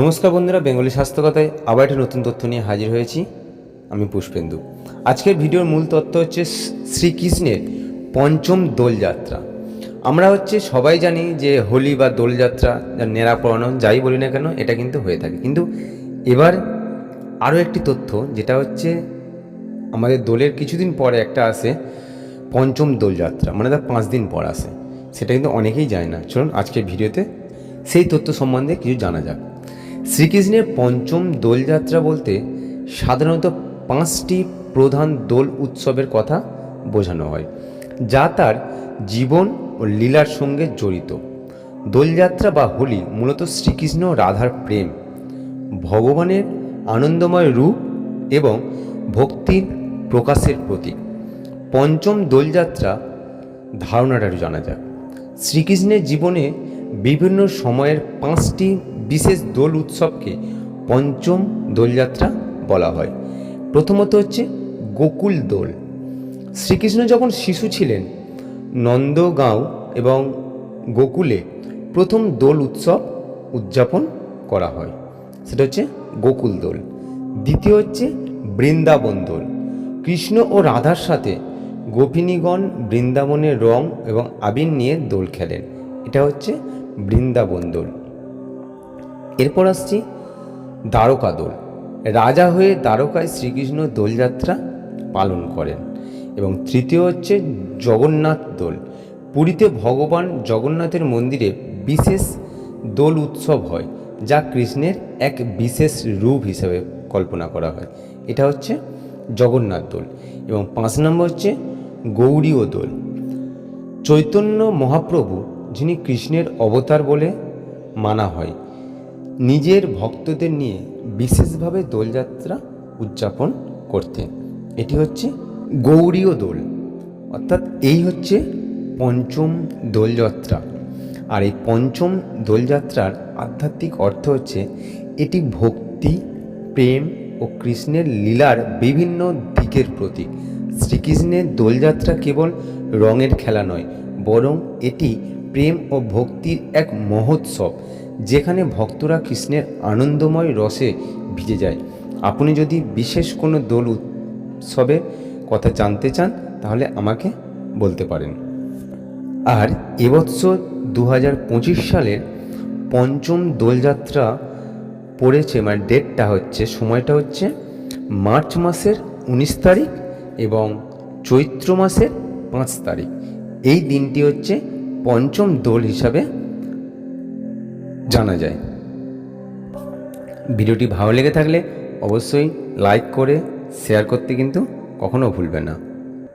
নমস্কার বন্ধুরা, বেঙ্গলি স্বাস্থ্যকতায় আবার একটা নতুন তথ্য নিয়ে হাজির হয়েছি। আমি পুষ্পেন্দু। আজকের ভিডিওর মূল তথ্য হচ্ছে শ্রীকৃষ্ণের পঞ্চম দোলযাত্রা। আমরা হচ্ছে সবাই জানি যে হোলি বা দোলযাত্রা নেড়া পড়ানো, যাই বলি না কেন, এটা কিন্তু হয়ে থাকে। কিন্তু এবার আরও একটি তথ্য, যেটা হচ্ছে আমাদের দোলের কিছুদিন পরে একটা আসে পঞ্চম দোলযাত্রা মানে তার পাঁচ দিন পর আসে। সেটা কিন্তু অনেকেই যায় না। চলুন আজকের ভিডিওতে সেই তথ্য সম্বন্ধে কিছু জানা যাক। শ্রীকৃষ্ণের পঞ্চম দোলযাত্রা বলতে সাধারণত পাঁচটি প্রধান দোল উৎসবের কথা বোঝানো হয়, যা তার জীবন ও লীলার সঙ্গে জড়িত। দোলযাত্রা বা হোলি মূলত শ্রীকৃষ্ণ রাধার প্রেম, ভগবানের আনন্দময় রূপ এবং ভক্তির প্রকাশের প্রতীক। পঞ্চম দোলযাত্রা ধারণাটা জানা যাক। শ্রীকৃষ্ণের জীবনে বিভিন্ন সময়ের পাঁচটি বিশেষ দোল উৎসবকে পঞ্চম দোলযাত্রা বলা হয়। প্রথমত হচ্ছে গোকুল দোল। শ্রীকৃষ্ণ যখন শিশু ছিলেন, নন্দগাঁও এবং গোকুলে প্রথম দোল উৎসব উদযাপন করা হয়। সেটা হচ্ছে গোকুল দোল। দ্বিতীয় হচ্ছে বৃন্দাবন দোল। কৃষ্ণ ও রাধার সাথে গোপিনীগণ বৃন্দাবনের রং এবং আবির নিয়ে দোল খেলেন। এটা হচ্ছে বৃন্দাবন দোল। এরপর আসছি দ্বারকা দোল। রাজা হয়ে দ্বারকায় শ্রীকৃষ্ণ দোলযাত্রা পালন করেন এবং তৃতীয় হচ্ছে জগন্নাথ দোল। পুরীতে ভগবান জগন্নাথের মন্দিরে বিশেষ দোল উৎসব হয়, যা কৃষ্ণের এক বিশেষ রূপ হিসেবে কল্পনা করা হয়। এটা হচ্ছে জগন্নাথ দোল এবং পাঁচ নম্বর হচ্ছে গৌরীয় দোল। চৈতন্য মহাপ্রভু, যিনি কৃষ্ণের অবতার বলে মানা হয় নিজের ভক্তদের নিয়ে বিশেষভাবে দোলযাত্রা উদযাপন করতেন। এটি হচ্ছে গৌরীয় দোল। অর্থাৎ এই হচ্ছে পঞ্চম দোলযাত্রা। আর এই পঞ্চম দোলযাত্রার আধ্যাত্মিক অর্থ হচ্ছে এটি ভক্তি, প্রেম ও কৃষ্ণের লীলার বিভিন্ন দিকের প্রতীক। শ্রীকৃষ্ণের দোলযাত্রা কেবল রঙের খেলা নয়, বরং এটি প্রেম ও ভক্তির এক মহোৎসব। যেখানে ভক্তরা কৃষ্ণের আনন্দময় রসে ভিজে যায়। আপনি যদি বিশেষ কোনো দোল উৎসবের কথা জানতে চান, তাহলে আমাকে বলতে পারেন। আর এবছর দু হাজার পঁচিশ সালের পঞ্চম দোলযাত্রা পড়েছে মানে ডেটটা হচ্ছে, সময়টা হচ্ছে মার্চ মাসের উনিশ তারিখ এবং চৈত্র মাসের পাঁচ তারিখ। এই দিনটি হচ্ছে পঞ্চম দোল হিসাবে জানা যায়। ভিডিওটি ভালো লেগে থাকলে অবশ্যই লাইক করে শেয়ার করতে কিন্তু কখনো ভুলবে না।